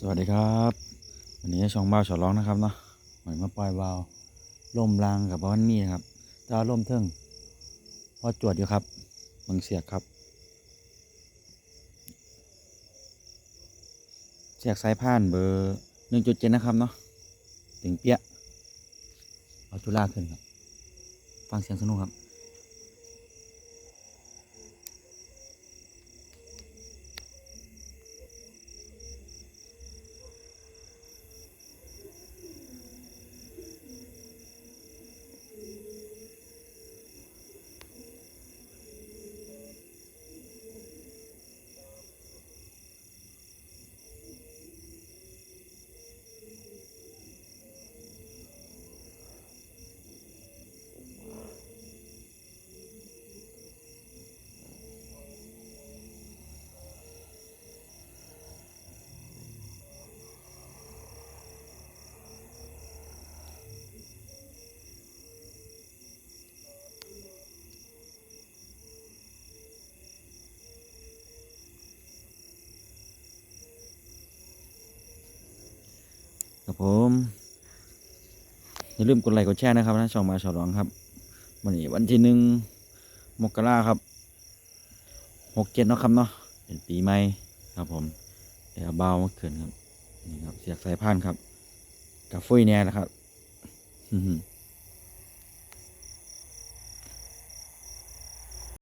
สวัสดีครับ วันนี้ช่องบ้าวฉอร้องนะครับเนาะเหมือนมาปล่อยวาวล่มรางกับบ้านมีนะครับตาล่มเทิงพอจวดอยู่ครับมึงเสียกครับ เสียกสายพานเบอร์หนึ่งจุดเจ็ดนะครับเนาะถึงเปี้ยเอาจุฬาขึ้นครับ ฟังเสียงสนุกครับ ครับผม อย่าลืมกดไลค์กดแชร์นะครับนะช่องมาฉลองครับวันนี้วันที่หนึ่งมกราครับหกเจ็ดเนาะครับเนาะเป็นปีใหม่ครับผมเดี๋ยวเบาเมื่อนครับนี่ครับเสียกสายพานครับกับฟุ้ยแน่นะครับ